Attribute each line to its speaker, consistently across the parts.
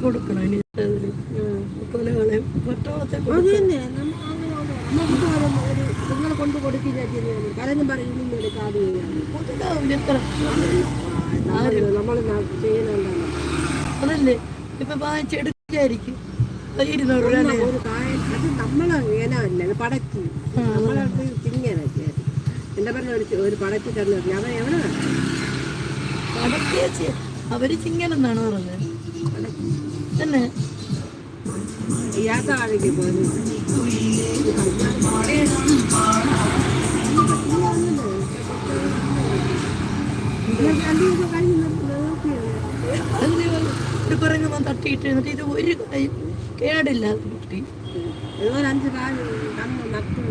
Speaker 1: കൊടുക്കണം ഇനി കൊലകളെ
Speaker 2: നിങ്ങൾ കൊണ്ട് കൊടുക്കില്ല പറയും ഇന്നും എടുക്കാതെ നമ്മൾ
Speaker 1: അതല്ലേ? ഇപ്പൊ വാങ്ങിച്ചെടുക്കായിരിക്കും ഇരുന്നൂറ് രൂപ അല്ലേ?
Speaker 2: ഒരു കായ അത് നമ്മളെ പറഞ്ഞ ഒരു ഒരു പടക്കി തന്നു അവൻ എവിടെ
Speaker 1: അടക്കിയ ചെ- അവർ ചിങ്ങനെന്നാണ് പറഞ്ഞത്. തന്നെ
Speaker 2: ഇയാൾക്ക്
Speaker 1: ഒരു കുരങ്ങ് തട്ടിയിട്ട് എന്നിട്ട് ഇത് ഒരു കാര്യം കേടില്ലാതെ കിട്ടി.
Speaker 2: ഒരു അഞ്ച് കാൽ കണ്ണ് നട്ട്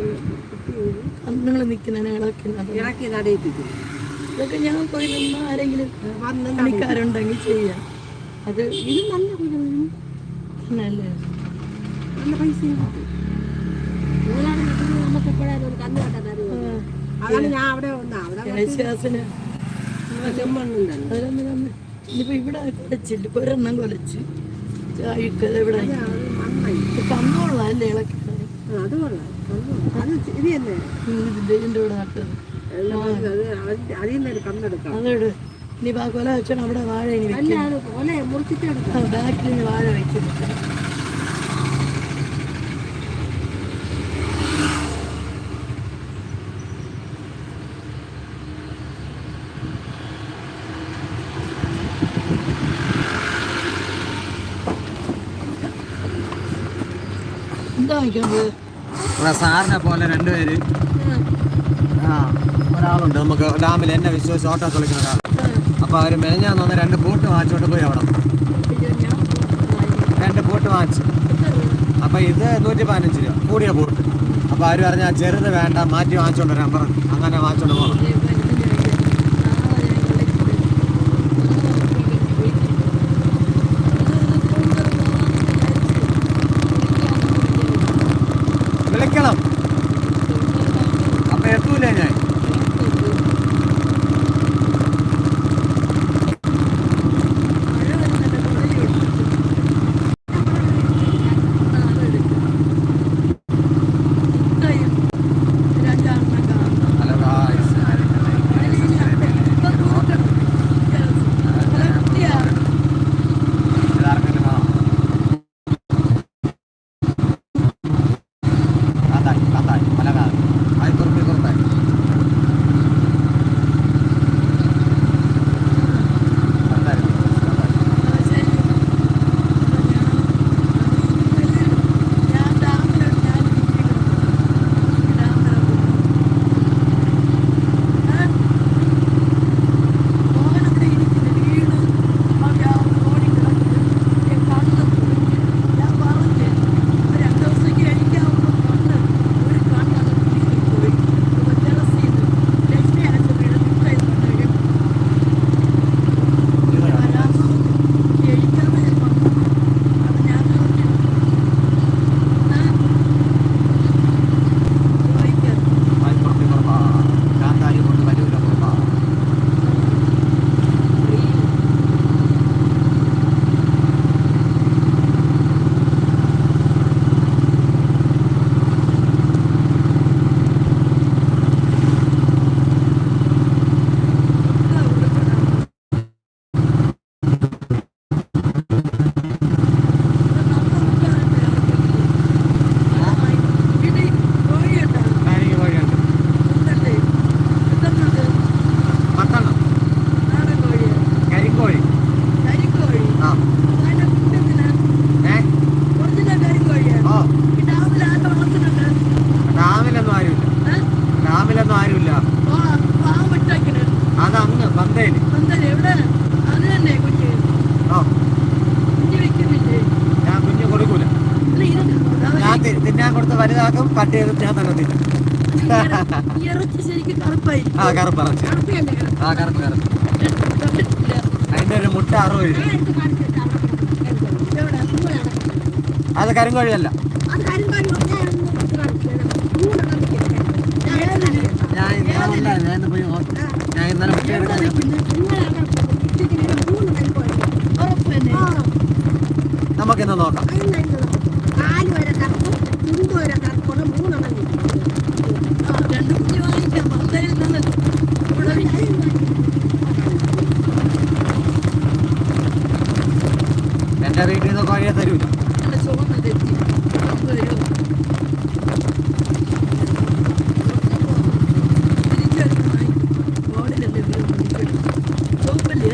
Speaker 2: കുത്തി
Speaker 1: കന്നുകൾ നിൽക്കുന്ന ഇളക്കുന്നത്
Speaker 2: ഇറക്കി നടയിപ്പിക്കും.
Speaker 1: ഇതൊക്കെ ഞങ്ങൾ പോയി നിന്ന് ആരെങ്കിലും
Speaker 2: വന്ന്
Speaker 1: പണിക്കാരുണ്ടെങ്കിൽ ചെയ്യാം. അത്
Speaker 2: ഇത് നല്ല കുഞ്ഞു
Speaker 1: നല്ല.
Speaker 2: നല്ല പൈസ നമുക്ക് എപ്പോഴായാലും ഒരു കണ്ണ് കണ്ടാൽ അതാണ് ഞാൻ അവിടെ വന്ന അവിടെ
Speaker 1: യേശുദാസിന്
Speaker 2: ചെമ്മണ്ണും തന്നെ
Speaker 1: അതിലൊന്ന് തന്നെ ഇനിയിപ്പോ ഇവിടെ കൊലച്ചില്ല. ഒരെണ്ണം കൊലച്ച്.
Speaker 2: അത് നന്നായി
Speaker 1: കന്നോളാം അല്ലേ ഇളക്കി?
Speaker 2: അത് കൊള്ളാം. അത് ഇത് തന്നെ.
Speaker 1: ഇതിന്റെ ഇവിടെ നട്ടത്.
Speaker 2: അതിൽ നിന്നൊരു കന്നെടുക്കാം. കണ്ണെടുക്കാം
Speaker 1: അതോട് ഇനി ആ കൊല വെച്ചാൽ അവിടെ വാഴ ഇനി വെക്കും. ബാക്കിൽ ഇനി വാഴ വെക്കും. എന്താ വാങ്ങിക്കുന്നത്
Speaker 3: സാറിനെ പോലെ രണ്ടുപേര്. ആ ഒരാളുണ്ട്. നമുക്ക് ഡാമിൽ എന്നെ വിശ്വസിച്ച് ഓട്ടോ കളിക്കുന്ന ഒരാൾ. അപ്പോൾ അവർ മെനഞ്ഞാന്ന് വന്ന് രണ്ട് ബോട്ട് വാച്ചോട്ട് പോയി അവിടെ. രണ്ട് ബോട്ട് വാങ്ങിച്ചു. അപ്പോൾ ഇത് നൂറ്റി പതിനഞ്ച് രൂപ. കൂടിയ ബോട്ട് അപ്പോൾ അവർ പറഞ്ഞാൽ ചെറുത് വേണ്ട മാറ്റി വാങ്ങിച്ചോണ്ട് വരാൻ പറഞ്ഞു. അങ്ങനെ വാങ്ങിച്ചോണ്ട് പോകണം വലുതാക്കും കട്ട് ചെയ്ത് ഞാൻ തന്നെ തിന്നും ആ കറുപ്പ് ഇറച്ചി. ആ കറുപ്പ് കറുപ്പ്. അതിന്റെ ഒരു മുട്ട അറുപത് രൂപ. അത് കരിങ്കോഴിയല്ല. ഞാൻ. ഞാൻ പോയി ഞാൻ ഇന്നലെ നമുക്കിന്ന് നോക്കാം
Speaker 2: അതെന്താ ഇത്? കാൽ വരെ കറുപ്പും ചുണ്ട് വരെ കറുപ്പുള്ള മൂന്നെണ്ണം കിട്ടി.
Speaker 1: ആ, രണ്ട് കുഞ്ഞ് വാങ്ങിക്കാം പന്തയിൽ നിന്ന് ഇവിടെ വിൽക്കും.
Speaker 3: എന്റെ വീട്ടിൽ നിന്ന് കുറേ തരൂല.
Speaker 1: ചുവന്ന തെറ്റി അമ്പത് രൂപ തിരിച്ചു വരുന്നതായി റോഡിലല്ലേ ചുവപ്പല്ലേ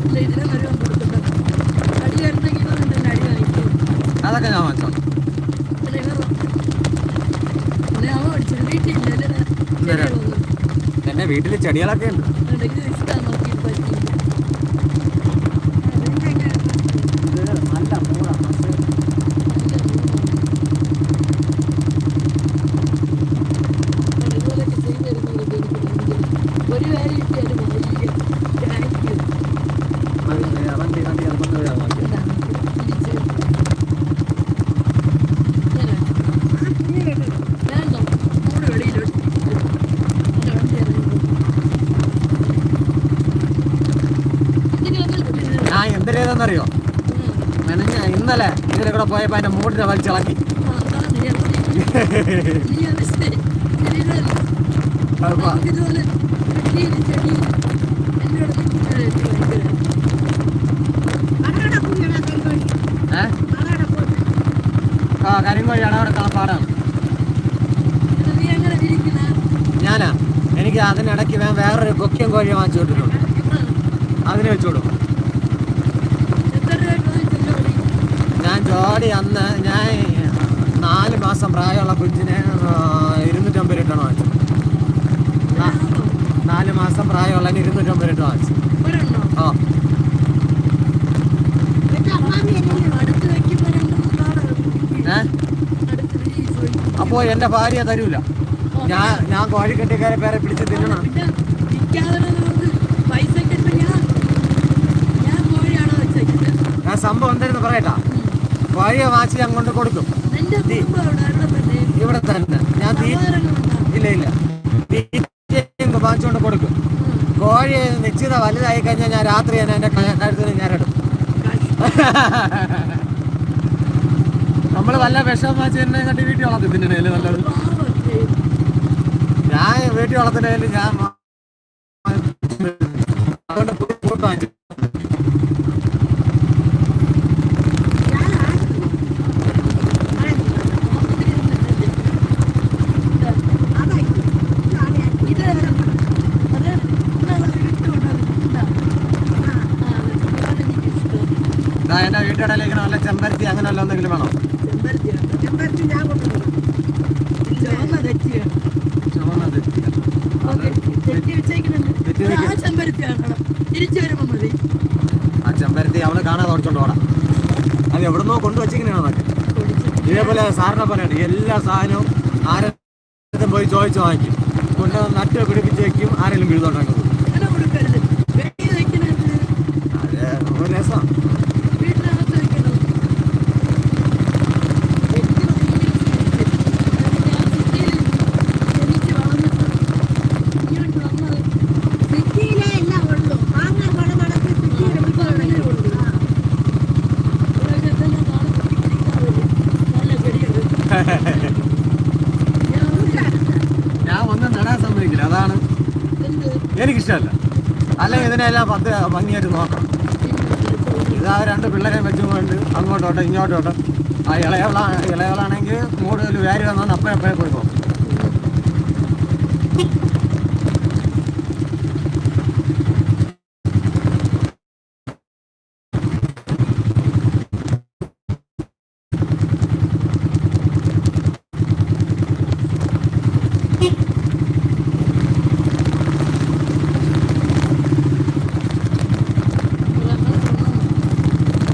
Speaker 1: ഇല്ല ഇതിനെ വരുവാൻ കൊടുക്കണ്ട അടി വരുന്നെങ്കിൽ എന്റെ അടി വാങ്ങിക്കും
Speaker 3: അതൊക്കെ ഞാൻ വാങ്ങിച്ചോളാം
Speaker 1: പിന്നെ ഇവർ പിന്നെ അവൻ അടിച്ചത് വീട്ടിലില്ല ചെടികളൊന്നും
Speaker 3: എന്റെ വീട്ടിൽ ചെടികളൊക്കെ ഉണ്ട്
Speaker 1: അതുകൊണ്ട് ഇത് ഇഷ്ടമാണ് നോക്കി പറ്റിയില്ല
Speaker 3: നല്ല മൂടാണ്
Speaker 1: ഇതുപോലൊക്കെ ചെയ്തു തരുന്നവരൊക്കെ എനിക്ക് ഭയങ്കര ഒരു കാര്യം കിട്ടിയാലും വലിയ താങ്ക് യു
Speaker 3: വണ്ടി വണ്ടി അതുകൊണ്ട് വാങ്ങിക്കാം
Speaker 1: ഇതാണ് തിരിച്ച് ഇങ്ങനെ വേണ്ട മൂട് വെളിയിലോട്ട് എന്റെ വണ്ടി ഇറങ്ങി എന്തെങ്കിലും ഒന്ന്
Speaker 3: ഞാൻ എന്തിനേതെന്നറിയോ മെനഞ്ഞ ഇന്നലെ ഇതിലെ കൂടെ പോയപ്പോ എന്റെ മൂടിനെ വലിച്ചിളക്കി
Speaker 1: ആ, അതാണ് നീ എവിടെ നീ അവസ്ഥ ശരിയല്ല
Speaker 3: അപ്പൊ
Speaker 1: നമുക്കിതുപോലെ വെട്ടിയും ചെടിയും എന്നോട് നിൽക്കുന്നത് എനിക്ക് ഭയങ്കര
Speaker 2: കടയുടെ കുഞ്ഞിടാ കരിങ്കോഴി.
Speaker 3: ഏഹ്
Speaker 2: കടയുടെ കുഞ്ഞ്.
Speaker 3: ആ കരിങ്കോഴിയാണ് ഞാനാ. എനിക്ക് അതിനിടയ്ക്ക് വേറൊരു കൊക്കിയം കോഴിയെ വാങ്ങിച്ചു കൊടുക്കുന്നു അതിനെ വെച്ചു കൊടുക്കും. ജോഡി അന്ന് ഞാൻ നാല് മാസം പ്രായമുള്ള കുഞ്ഞിനെ ഇരുന്നൂറ്റമ്പത് രൂപ വാങ്ങിച്ചു നാല് മാസം പ്രായമുള്ള ഇരുന്നൂറ്റമ്പത് രൂപ വാങ്ങിച്ചു.
Speaker 1: ഓ
Speaker 3: ഓ
Speaker 2: എന്റെ
Speaker 3: അപ്പോൾ എന്റെ ഭാര്യ തരൂല. ഞാൻ ഞാൻ കോഴിക്കട്ടിക്കാരെ പേരെ പിടിച്ച് തിന്നണം.
Speaker 1: ഞാൻ
Speaker 3: സംഭവം എന്തായിരുന്നു പറയട്ടാ? കോഴിയെ വാങ്ങിച്ച് ഞാൻ കൊണ്ട് കൊടുക്കും ഇവിടെ തന്നെ. ഞാൻ ഇല്ല ഇല്ല. തീറ്റയും വാങ്ങിച്ചുകൊണ്ട് കൊടുക്കും. കോഴി നിശ്ചിത വലുതായി കഴിഞ്ഞാൽ ഞാൻ രാത്രി തന്നെ എന്റെ കഴുത്തിന് ഞാനിടും നമ്മൾ വല്ല വിഷം വാച്ച് തന്നെ കണ്ടി വീട്ടിൽ വളർത്തി. നല്ലത്. ഞാൻ വീട്ടിൽ വളർത്തുന്നതിൽ ഞാൻ അതുകൊണ്ട് കൂട്ട് വാങ്ങിച്ചു
Speaker 1: ഇത് അത് ഇന്നാളെ വിട്ടുകൊണ്ടു ആ എനിക്കിഷ്ടം
Speaker 3: ഇതാ എന്റെ വീട്ടിടയിലേക്ക് നല്ല ചെമ്പരത്തി അങ്ങനെ വല്ല എന്തെങ്കിലും വേണോ?
Speaker 1: ചെമ്പരത്തിയാണ് ചുവന്ന തെറ്റിയാണ്
Speaker 3: ചുവന്ന തെറ്റി.
Speaker 1: ഓക്കെ തെറ്റി വെച്ചേക്കുന്നുണ്ട് ആ ചെമ്പരത്തി കാണണം. തിരിച്ചു മതി.
Speaker 3: ആ ചെമ്പരത്തി അവൾ കാണാതെ ഓടിച്ചോണ്ട് ഓടാം അത് എവിടുന്നോ കൊണ്ടുവച്ചിങ്ങനെയാണോ അതൊക്കെ. ഇതേപോലെ സാറിനെ പറയണ്ട എല്ലാ സാധനവും ആരും പോയി ചോദിച്ചു വാങ്ങിക്കും. കൊണ്ട് നട്ട് പിടിപ്പിച്ച് വെക്കും ആരെങ്കിലും വീഴുന്നുണ്ടാക്കും അത് രസം
Speaker 1: വീട്ടിനകത്ത് വെക്കണം എനിക്ക് ഭയങ്കര സ്നേഹിച്ചു. ഞാൻ സിറ്റിയിൽ ജനിച്ച് വളർന്നിട്ട് ഇങ്ങോട്ട് വന്നത്
Speaker 2: സിറ്റിയിലെ എല്ലാം ഉള്ളൂ മാങ്ങ പഴം നടത്തി സിറ്റിയിൽ
Speaker 1: ഇപ്പൊ അവിടെ ഉണ്ട്. ഇവിടെ ഇതെല്ലാം കാണുമ്പോൾ പിടിക്കാറില്ല. നല്ല ചെടികൾ. ഞാൻ
Speaker 3: ഞാൻ ഒന്നും നടാൻ സമ്മതിക്കില്ല അതാണ്
Speaker 1: എന്ത്
Speaker 3: എനിക്കിഷ്ടമല്ല. അല്ലെങ്കിൽ ഇതിനെല്ലാം പത്ത് ഭംഗിയായിട്ട് നോക്കണം ഇതാ രണ്ട് പിള്ളേരെ വെച്ചുകൊണ്ട് അങ്ങോട്ടോട്ടെ ഇങ്ങോട്ടോട്ടെ. ആ ഇളയവളാ ഇളയവളാണെങ്കിൽ കൂടുതൽ വേര് വന്നാൽ അപ്പഴേ പോയി കൊടുക്കും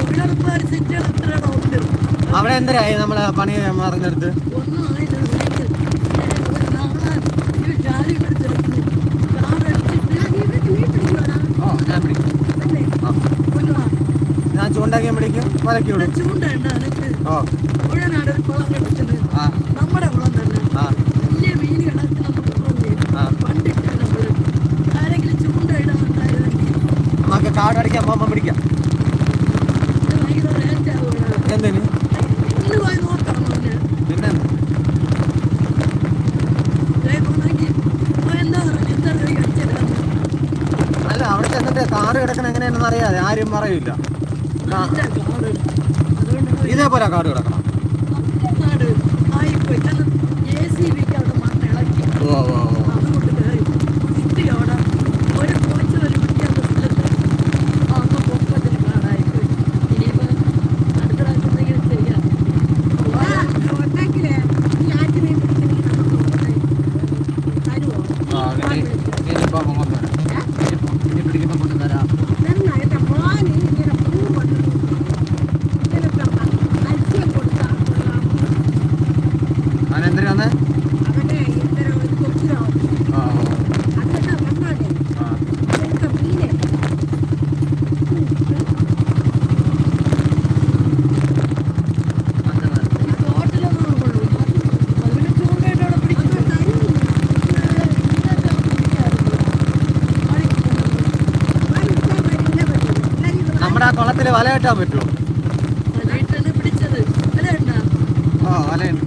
Speaker 1: ഇവിടെ ഇപ്പൊ ഒരു സിറ്റികൾ എത്ര ഉണ്ട്
Speaker 3: അവിടെ എന്തരായി നമ്മളെ പണി ഓ ഞാൻ ചൂണ്ടാക്കിയും പിടിക്കും. വലക്കി വിടും ഓ ആ
Speaker 1: നമ്മുടെ കുളം തന്നെ
Speaker 3: ആ.
Speaker 1: വലിയ മീൻ കിടക്കുന്ന പണ്ടിട്ട് ആരെങ്കിലും ചൂണ്ട ഇടാനുണ്ടായിരുന്നെങ്കിൽ
Speaker 3: നമുക്ക് കാടടിക്കാൻ പോകുമ്പോൾ പിടിക്കാം.
Speaker 1: കാറ് കിടക്കണ എങ്ങനെയാണെന്ന് അറിയാതെ ആരും പറയില്ല ഇതേപോലെ കാട് കിടക്കണം. ഓ ഓ കാറ്റാൻ പറ്റുമോ? ആ അലയുണ്ട്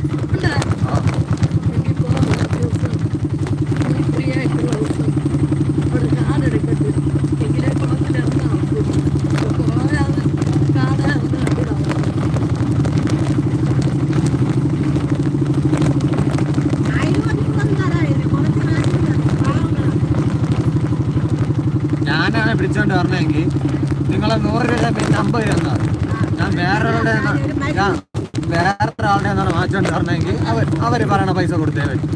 Speaker 1: നിങ്ങൾ നൂറ് രൂപ പിന്നെ അമ്പത് രൂപ എന്നാണ്. ഞാൻ വേറൊരാളുടെ ഞാൻ വേറൊരാളുടെ എന്നാണ് വാങ്ങിച്ചോണ്ട് പറഞ്ഞെങ്കിൽ അവർ അവർ പറയണ പൈസ കൊടുത്തേ പറ്റും.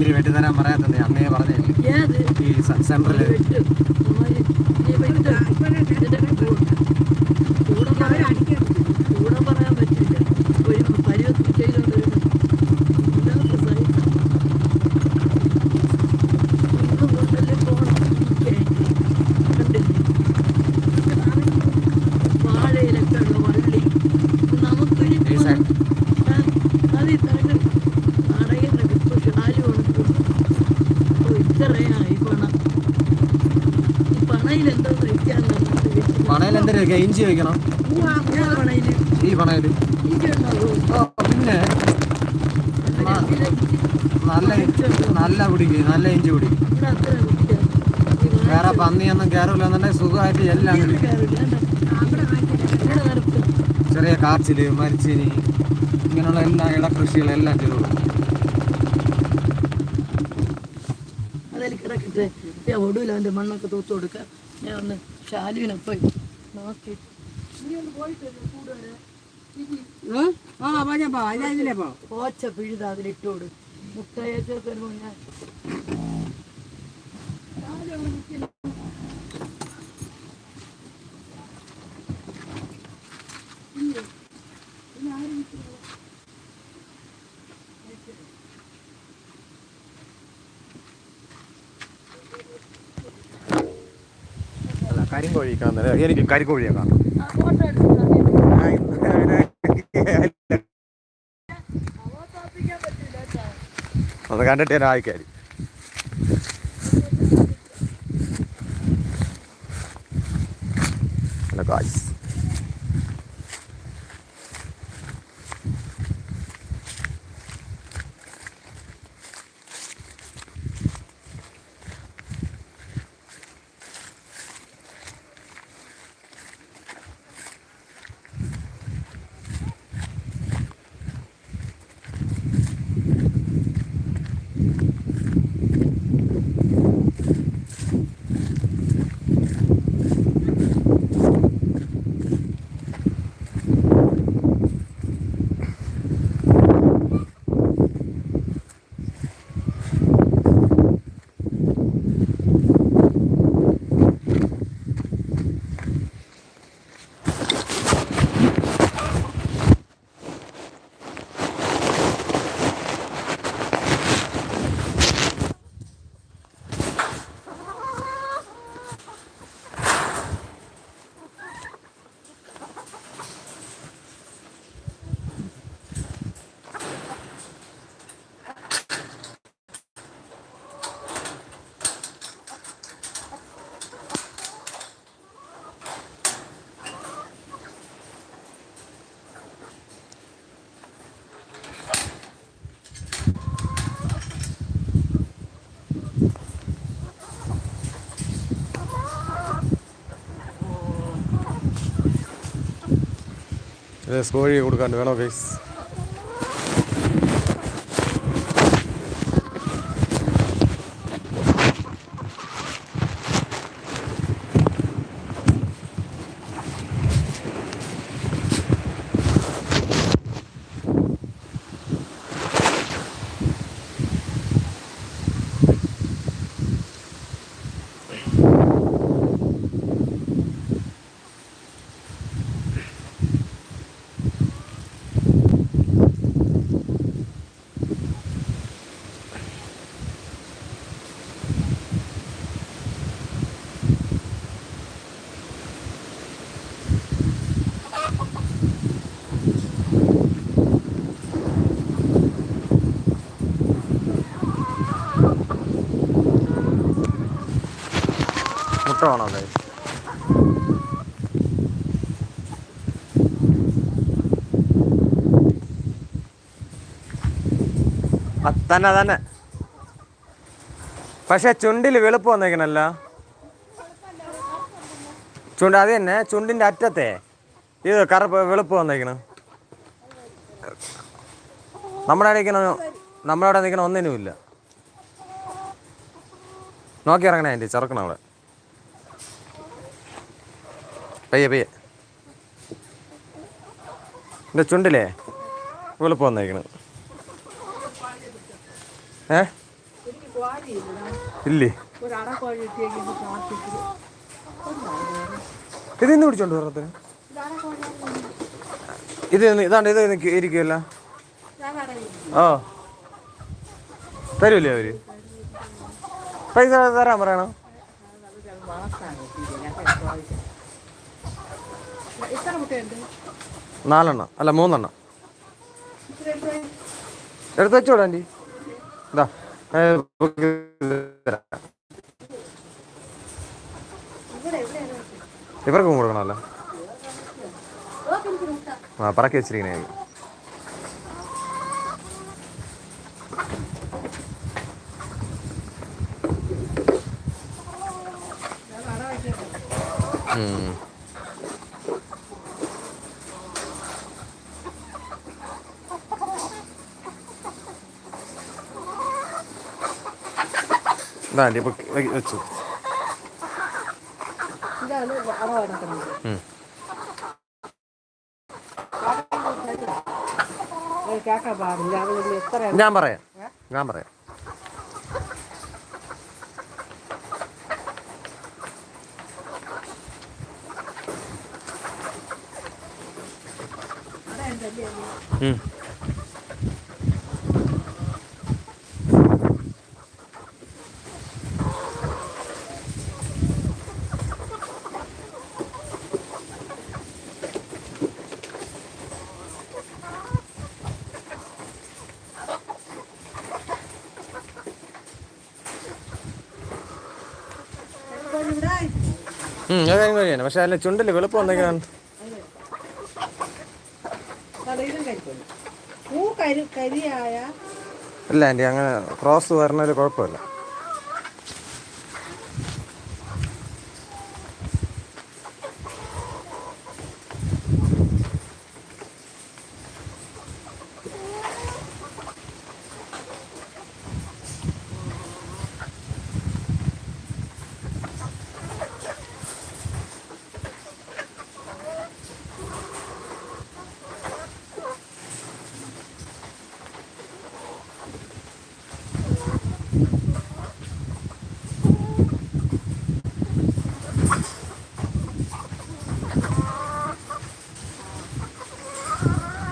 Speaker 3: ഇത്തിരി വെട്ടിത്തരാൻ പറയാത്തന്നെ അമ്മയെ പറഞ്ഞേ. ഈ സെൻട്രൽ
Speaker 1: വെട്ടും അമ്മായി, നീ വെട്ടും. ഇതിന്റെ കൂടെ പറയാൻ കൂടെ പറയാൻ പറ്റില്ല ഒരു പരുവത്തിൽ ചെയ്തുകൊണ്ടിരുന്നു ഇല്ലാത്ത സൈസ് ഒന്നും കൊണ്ടല്ലേ പോണം കണ്ടില്ലേ വാഴയിലൊക്കെ ഉള്ള വള്ളി നമുക്കൊരു
Speaker 3: ഈ സൈഡ്
Speaker 1: അത് ഇത്രയും അടയുന്ന ഇപ്പൊ ഷാലു കൊടുക്കും ഓ ഇത്രയായി പണം ഈ പണയിൽ എന്തെങ്കിലും
Speaker 3: പണയിൽ ഇഞ്ചി വെക്കണം? ഈ
Speaker 1: പണയിൽ.
Speaker 3: ഓ പിന്നെ? നല്ല നല്ല കുടിക്ക് നല്ല ഇഞ്ചി
Speaker 1: കുടിക്കാം
Speaker 3: വേറെ പന്നിയൊന്നും കയറില്ല എന്നുണ്ടെങ്കിൽ സുഖമായിട്ട് എല്ലാം ചെറിയ കാച്ചിൽ മരിച്ചിനി ഇങ്ങനെയുള്ള എല്ലാ ഇടകൃഷികളെല്ലാം ചെയ്തു
Speaker 1: ഒടുവിൽ അവന്റെ മണ്ണൊക്കെ തൂത്ത് കൊടുക്കാം. ഞാൻ ഒന്ന് ഷാലുവിനെ പോയി നോക്കി. നീ ഒന്ന് പോയിട്ട് വരൂ, കൂടെ വരെ.
Speaker 2: ആ പോഞ്ഞപ്പോ അതിലെ പോ
Speaker 1: പോച്ച പിഴുത അതിലിട്ടോട് ഞാൻ ഷാലു അവിടെ നിൽക്കുന്നു. ഇല്ലേ? പിന്നെ ആരും നിൽക്കുന്നില്ല.
Speaker 3: അല്ല കരിങ്കോഴി കാണുന്നത് എനിക്ക് കരിങ്കോഴിയെ കാണാം അത് കണ്ടിട്ട് ഞാൻ ആയിക്കാരി ഹലോ ഗായ്സ് കോഴി കൊടുക്കാണ്ട് വേണോ ഗൈസ്? മുട്ട അതെ? തന്നെ തന്നെ പക്ഷെ ചുണ്ടിൽ വെളുപ്പ് വന്നേക്കണല്ലോ. ചുണ്ട് അത് തന്നെ ചുണ്ടിന്റെ അറ്റത്തെ. ഇത് കറുപ്പ് വെളുപ്പ് വന്നേക്കണ്. നമ്മുടെ അവിടെ നമ്മളവിടെ നിൽക്കണ ഒന്നിനുമില്ല. നോക്കി ഇറങ്ങണേ ആന്റി ചെറുക്കണം അവിടെ പയ്യെ പയ്യെ. എന്റെ ചുണ്ടിലേ? വെളുപ്പ് വന്നേക്കണ്. ഏ? ഇല്ലേ? ഇത് ഇന്ന് പിടിച്ചോണ്ട് പറഞ്ഞത് ഇത് ഇതാണ്ട് ഇത് ഇരിക്കുമല്ല ഓ തരൂലേ അവർ? പൈസ തരാൻ പറയണോ. നാലെണ്ണം. അല്ല മൂന്നെണ്ണം. എടുത്ത് വെച്ചോടാ ആന്റി. ഇതാ. ഇവർക്കും കൊടുക്കണമല്ലോ. ആ പറക്കി വെച്ചിരിക്കണേ. ഉം. ഇതാ ആന്റി ഇപ്പൊ വെച്ചു
Speaker 2: ഇതാണ് അട കിടക്കുന്നത്
Speaker 3: ഉം.
Speaker 2: കേൾക്കാൻ പാടില്ല അത് എത്ര
Speaker 3: ഞാൻ പറയാം. ഞാൻ പറയാം. ഉം. കഴിയാണ് പക്ഷെ അല്ല ചുണ്ടിൽ വെളുപ്പം
Speaker 2: എന്തെങ്കിലും
Speaker 3: അല്ല ആന്റി അങ്ങനെ ക്രോസ് വരണൊരു കുഴപ്പമില്ല.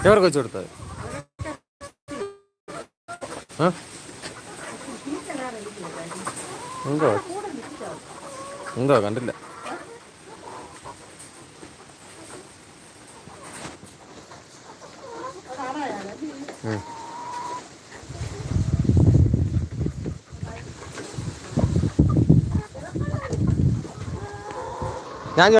Speaker 3: എവർക്ക് വെച്ച് കൊടുത്തത്? എന്തോ? എന്തോ? കണ്ടില്ല.